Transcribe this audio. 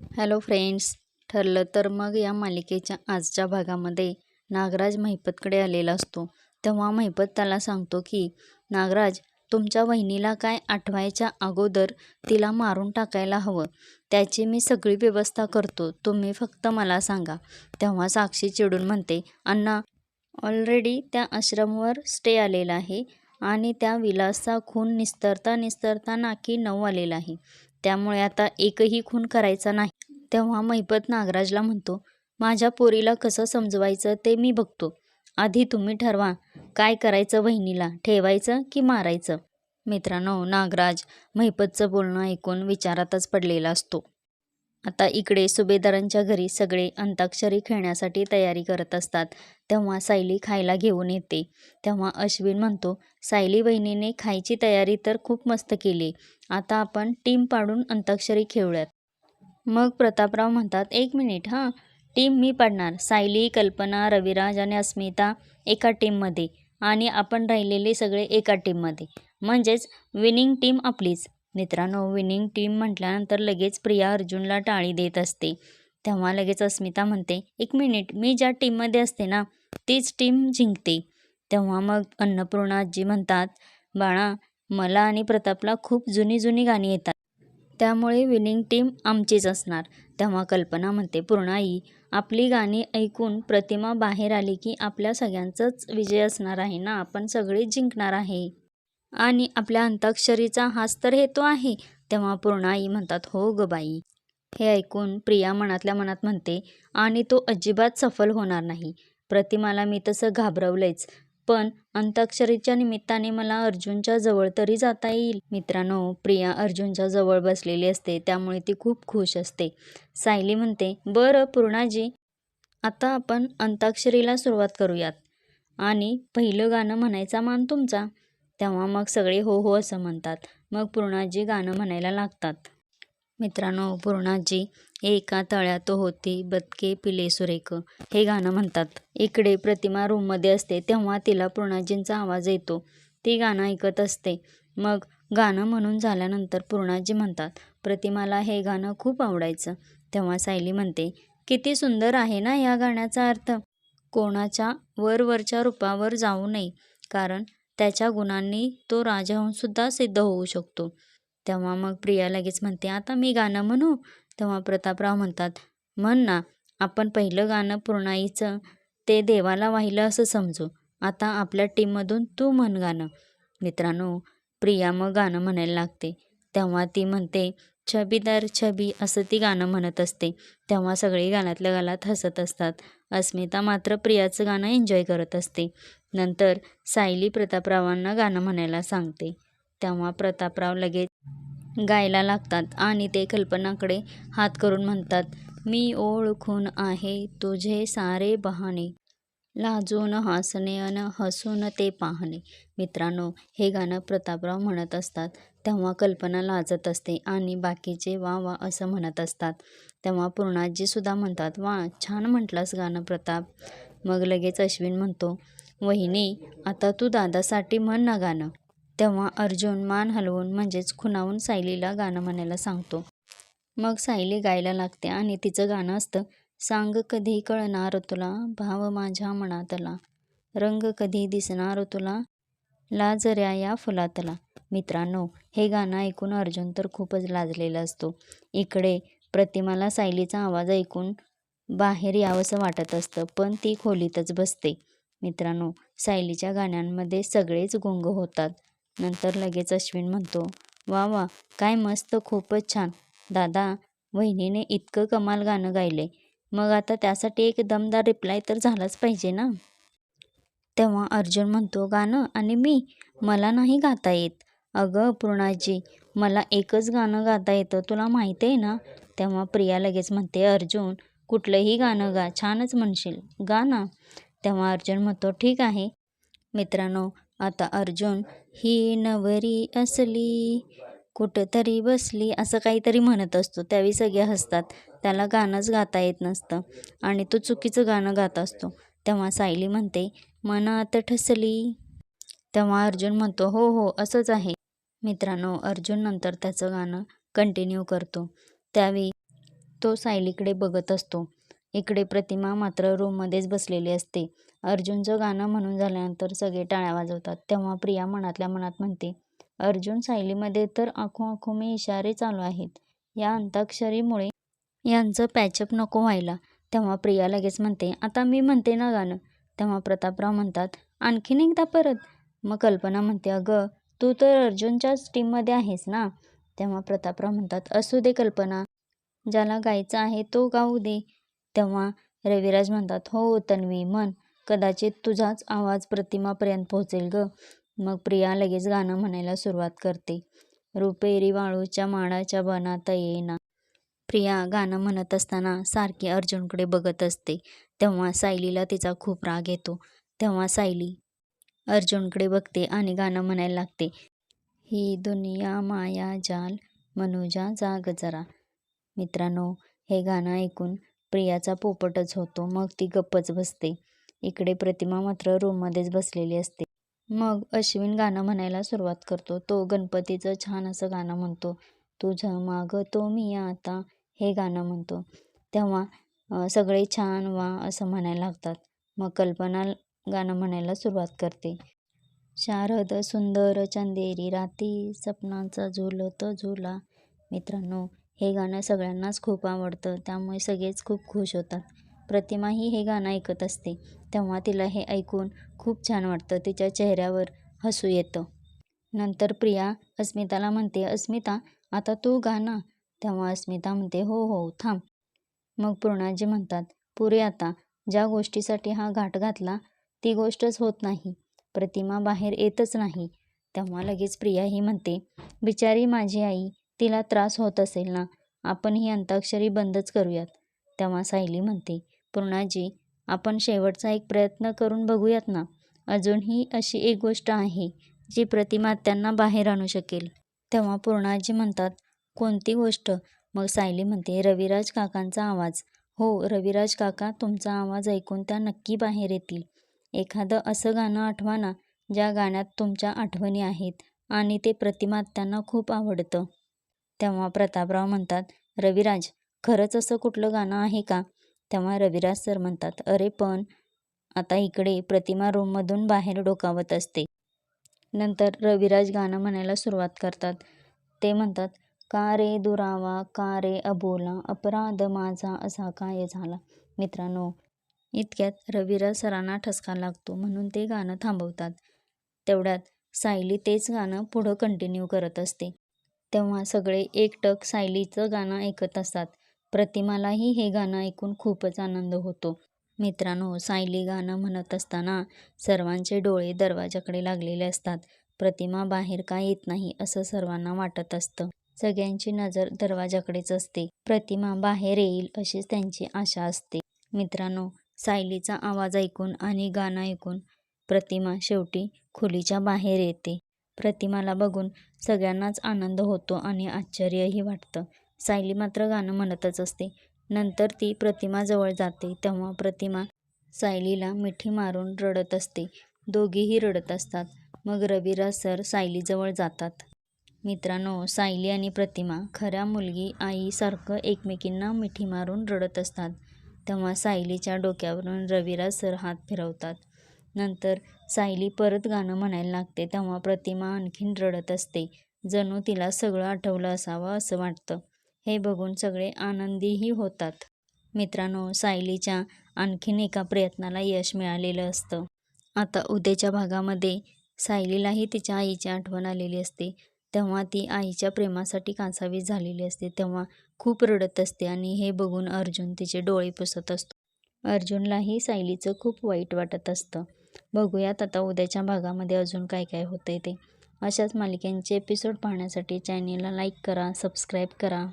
Hello friends ठरलं तर मग या मालिकेच्या आजच्या भागामध्ये नागराज महिपतकडे आलेला असतो. तेव्हा महिपत त्याला सांगतो की नागराज तुमच्या वहिनीला काय आठवायच्या अगोदर तिला मारून टाकायला हवं? त्याची मी सगळी व्यवस्था करतो तुम्ही फक्त मला सांगा. तेव्हा साक्षी चिडून म्हणते अण्णा ऑलरेडी त्या आश्रमवर स्टे आलेला आहे आणि त्या विलासचा खून निस्तरता निस्तरता नाकी नऊ आलेला आहे. त्यामुळे आता एकही खून करायचा नाही. तेव्हा महिपत नागराजला म्हणतो माझ्या पोरीला कसं समजवायचं ते मी बघतो. आधी तुम्ही ठरवा काय करायचं वहिनीला ठेवायचं की मारायचं? मित्रांनो नागराज महिपतचं बोलणं ऐकून विचारातच पडलेला असतो. आता इकडे सुभेदारांच्या घरी सगळे अंताक्षरी खेळण्यासाठी तयारी करत असतात. तेव्हा सायली खायला घेऊन येते. तेव्हा अश्विन म्हणतो सायली वहिनीने खायची तयारी तर खूप मस्त केली. आता आपण टीम पाडून अंताक्षरी खेळूयात. मग प्रतापराव म्हणतात एक मिनिट हां. टीम मी पाडणार. सायली कल्पना रविराज आणि अस्मिता एका टीममध्ये आणि आपण राहिलेले सगळे एका टीममध्ये. म्हणजेच विनिंग टीम आपलीच. मित्रांनो विनिंग टीम म्हटल्यानंतर लगेच प्रिया अर्जुनला टाळी देत असते. तेव्हा लगेच अस्मिता म्हणते एक मिनिट मी ज्या टीममध्ये असते ना तीच टीम जिंकते. तेव्हा मग अन्नपूर्णा आजी म्हणतात बाळा मला आणि प्रतापला खूप जुनी जुनी गाणी येतात. त्यामुळे विनिंग टीम आमचीच असणार. तेव्हा कल्पना म्हणते पूर्णाई आपली गाणी ऐकून प्रतिमा बाहेर आली की आपल्या सगळ्यांचाच विजय असणार आहे ना आपण सगळे जिंकणार आहे. आणि आपल्या अंताक्षरीचा हाच तर हेतू आहे तेव्हा पूर्णाई म्हणतात हो ग बाई. हे ऐकून प्रिया मनातल्या मनात म्हणते आणि तो अजिबात सफल होणार नाही. प्रतिमाला मी तसं घाबरवलंच पण अंताक्षरीच्या निमित्ताने मला अर्जुनच्या जवळ तरी जाता येईल. मित्रांनो प्रिया अर्जुनच्या जवळ बसलेली असते त्यामुळे ती खूप खुश असते. सायली म्हणते बरं पूर्णाजी आता आपण अंताक्षरीला सुरुवात करूयात. आणि पहिलं गाणं म्हणायचा मान तुमचा? तेव्हा मग सगळे हो हो असं म्हणतात. मग पूर्णाजी गाणं म्हणायला लागतात. मित्रांनो पूर्णाजी एका तळ्यात होती बदके पिले सुरेख. हे गाणं म्हणतात. इकडे प्रतिमा रूममध्ये असते तेव्हा तिला पूर्णाजींचा आवाज येतो. ती गाणं ऐकत असते. मग गाणं म्हणून झाल्यानंतर पूर्णाजी म्हणतात प्रतिमाला हे गाणं खूप आवडायचं. तेव्हा सायली म्हणते किती सुंदर आहे ना या गाण्याचा अर्थ. कोणाच्या वरवरच्या रूपावर जाऊ नये. कारण त्याच्या गुणांनी तो राजहंसुद्धा सिद्ध होऊ शकतो. तेव्हा मग प्रिया लगेच म्हणते आता मी गाणं म्हणू? तेव्हा प्रतापराव म्हणतात म्हण ना आपण पहिलं गाणं पूर्णाईचं ते देवाला वाहिलं असं समजू. आता आपल्या टीममधून तू म्हण गाणं. मित्रांनो प्रिया मग गाणं म्हणायला लागते. तेव्हा ती म्हणते छबीदार छबी असं ती गाणं म्हणत असते. तेव्हा सगळे गाण्यातल्या गालात हसत असतात. अस्मिता मात्र प्रियाचं गाणं एन्जॉय करत असते. नंतर सायली प्रतापरावांना गाणं म्हणायला सांगते. तेव्हा प्रतापराव लगेच गायला लागतात आणि ते कल्पनाकडे हात करून म्हणतात मी ओळखून आहे तुझे सारे बहाणे. लाजून हसणे अन हसून ते पाहणे. मित्रांनो हे गाणं प्रतापराव म्हणत असतात तेव्हा कल्पना लाजत असते आणि बाकीचे वा वा असं म्हणत असतात. तेव्हा पूर्णाजीसुद्धा म्हणतात वा छान म्हटलास गाणं प्रताप. मग लगेच अश्विन म्हणतो वहिनी आता तू दादासाठी म्हण ना गाणं. तेव्हा अर्जुन मान हलवून म्हणजेच खुणावून सायलीला गाणं म्हणायला सांगतो. मग सायली गायला लागते आणि तिचं गाणं असतं सांग कधी कळणार तुला भाव माझ्या मनातला? रंग कधी दिसणार तुला? लाजऱ्या या फुलातला. मित्रांनो हे गाणं ऐकून अर्जुन तर खूपच लाजलेला असतो. इकडे प्रतिमाला सायलीचा आवाज ऐकून बाहेर यावंसं वाटत असतं पण ती खोलीतच बसते. मित्रांनो सायलीच्या गाण्यांमध्ये सगळेच गुंग होतात. नंतर लगेच अश्विन म्हणतो वा वा काय मस्त खूपच छान. दादा वहिनीने इतकं कमाल गाणं गायले मग आता त्यासाठी एक दमदार रिप्लाय तर झालाच पाहिजे ना? तेव्हा अर्जुन म्हणतो गाणं आणि मी मला नाही गाता येत. अगं पूर्णाजी मला एकच गाणं गाता येतं तुला माहिती आहे ना? तेव्हा प्रिया लगेच म्हणते अर्जुन कुठलंही गाणं गा छानच म्हणशील. गा ना. तेव्हा अर्जुन म्हणतो ठीक आहे. मित्रांनो आता अर्जुन ही नवरी असली कुठंतरी बसली असं काहीतरी म्हणत असतो. त्यावेळी सगळे हसतात. त्याला गाणंच गाता येत नसतं आणि तो चुकीचं गाणं गात असतो. तेव्हा सायली म्हणते मनात ठसली. तेव्हा अर्जुन म्हणतो हो हो असंच आहे. मित्रांनो अर्जुन नंतर त्याचं गाणं कंटिन्यू करतो. त्यावेळी तो सायलीकडे बघत असतो. इकडे प्रतिमा मात्र रूममध्येच बसलेली असते. अर्जुनचं गाणं म्हणून झाल्यानंतर सगळे टाळ्या वाजवतात. तेव्हा प्रिया मनातल्या मनात म्हणते अर्जुन सायलीमध्ये तर आखो आखो मी इशारे चालू आहेत. या अंताक्षरीमुळे यांचं पॅचअप नको व्हायला. तेव्हा प्रिया लगेच म्हणते आता मी म्हणते ना गाणं. तेव्हा प्रतापराव म्हणतात आणखीन एकदा परत. मग कल्पना म्हणते अगं तू तर अर्जुनच्याच टीममध्ये आहेस ना? तेव्हा प्रतापराव म्हणतात असू दे कल्पना. ज्याला गायचं आहे तो गाऊ दे. तेव्हा रविराज म्हणतात हो तन्वी म्हण. कदाचित तुझाच आवाज प्रतिमापर्यंत पोहोचेल ग. मग प्रिया लगेच गाणं म्हणायला सुरुवात करते. रुपेरी वाळूच्या माडाच्या बनात येईना. प्रिया गाणं म्हणत असताना सारखी अर्जुनकडे बघत असते. तेव्हा सायलीला तिचा खूप राग येतो. तेव्हा सायली अर्जुनकडे बघते आणि गाणं म्हणायला लागते ही दुनिया माया जाल मनुजा जाग जरा. मित्रांनो हे गाणं ऐकून प्रियाचा पोपटच होतो. मग ती गप्पच बसते. इकडे प्रतिमा मात्र रूममध्येच बसलेली असते. मग अश्विन गाणं म्हणायला सुरुवात करतो. तो गणपतीचं छान असं गाणं म्हणतो. तुझं माग तो मी आता हे गाणं म्हणतो. तेव्हा सगळे छान वा असं म्हणायला लागतात. मग कल्पना गाणं म्हणायला सुरुवात करते. शारद सुंदर चंदेरी राती सपनांचा झुलत झुला. मित्रांनो हे गाणं सगळ्यांनाच खूप आवडतं त्यामुळे सगळेच खूप खुश होतात. प्रतिमाही हे गाणं ऐकत असते तेव्हा तिला हे ऐकून खूप छान वाटतं तिच्या चेहऱ्यावर हसू येतं. नंतर प्रिया अस्मिताला म्हणते अस्मिता आता तू गा ना. तेव्हा अस्मिता म्हणते हो हो थांब. मग पूर्णाजी म्हणतात पुरे आता ज्या गोष्टीसाठी हा घाट घातला ती गोष्टच होत नाही. प्रतिमा बाहेर येतच नाही. तेव्हा लगेच प्रिया ही म्हणते बिचारी माझी आई तिला त्रास होत असेल ना आपण ही अंताक्षरी बंदच करूयात तेव्हा सायली म्हणते. पूर्णाजी आपण शेवटचा एक प्रयत्न करून बघूयात ना अजूनही अशी एक गोष्ट आहे जी प्रतिमा त्यांना बाहेर आणू शकेल. तेव्हा पूर्णाजी म्हणतात कोणती गोष्ट? मग सायली म्हणते रविराज काकांचा आवाज. हो रविराज काका तुमचा आवाज ऐकून त्या नक्की बाहेर येतील. एखादं असं गाणं आठवा ना ज्या गाण्यात तुमच्या आठवणी आहेत आणि ते प्रतिमा त्यांना खूप आवडतं. तेव्हा प्रतापराव म्हणतात रविराज खरंच असं कुठलं गाणं आहे का? तेव्हा रविराज सर म्हणतात अरे पण आता इकडे प्रतिमा रूममधून बाहेर डोकावत असते. नंतर रविराज गाणं म्हणायला सुरुवात करतात. ते म्हणतात का रे दुरावा का रे अबोला अपराध माझा असा काय झाला? मित्रांनो इतक्यात रविराज सरांना ठसका लागतो म्हणून ते गाणं थांबवतात. तेवढ्यात सायली तेच गाणं पुढं कंटिन्यू करत असते. तेव्हा सगळे एकटक सायलीचं गाणं ऐकत असतात. प्रतिमालाही हे गाणं ऐकून खूपच आनंद होतो. मित्रांनो सायली गाणं म्हणत असताना सर्वांचे डोळे दरवाजाकडे लागलेले असतात. प्रतिमा बाहेर का येत नाही असं सर्वांना वाटत असतं. सगळ्यांची नजर दरवाजाकडेच असते. प्रतिमा बाहेर येईल अशीच त्यांची आशा असते. मित्रांनो सायलीचा आवाज ऐकून आणि गाणं ऐकून प्रतिमा शेवटी खोलीच्या बाहेर येते. प्रतिमाला बघून सगळ्यांनाच आनंद होतो आणि आश्चर्यही वाटतं. सायली मात्र गाणं म्हणतच असते. नंतर ती प्रतिमाजवळ जाते तेव्हा प्रतिमा सायलीला मिठी मारून रडत असते. दोघीही रडत असतात. मग रविराज सर सायलीजवळ जातात. मित्रांनो सायली आणि प्रतिमा खऱ्या मुलगी आईसारखं एकमेकींना मिठी मारून रडत असतात. तेव्हा सायलीच्या डोक्यावरून रविराज सर हात फिरवतात. नंतर सायली परत गाणं म्हणायला लागते तेव्हा प्रतिमा आणखीन रडत असते. जणू तिला सगळं आठवलं असावं असं वाटतं. हे बघून सगळे आनंदीही होतात. मित्रांनो सायलीच्या आणखीन एका प्रयत्नाला यश मिळालेलं असतं. आता उद्याच्या भागामध्ये सायलीलाही तिच्या आईची आठवण आलेली असते. तेव्हा ती आईच्या प्रेमासाठी कासावीस झालेली असते तेव्हा खूप रडत असते आणि हे बघून अर्जुन तिचे डोळे पुसत असतो. अर्जुनलाही सायलीचं खूप वाईट वाटत असतं. बघूयात आता उद्याच्या भागामध्ये अजून काय काय होतं आहे ते. अशाच मालिकांचे एपिसोड पाहण्यासाठी चॅनेलला लाईक करा सबस्क्राईब करा.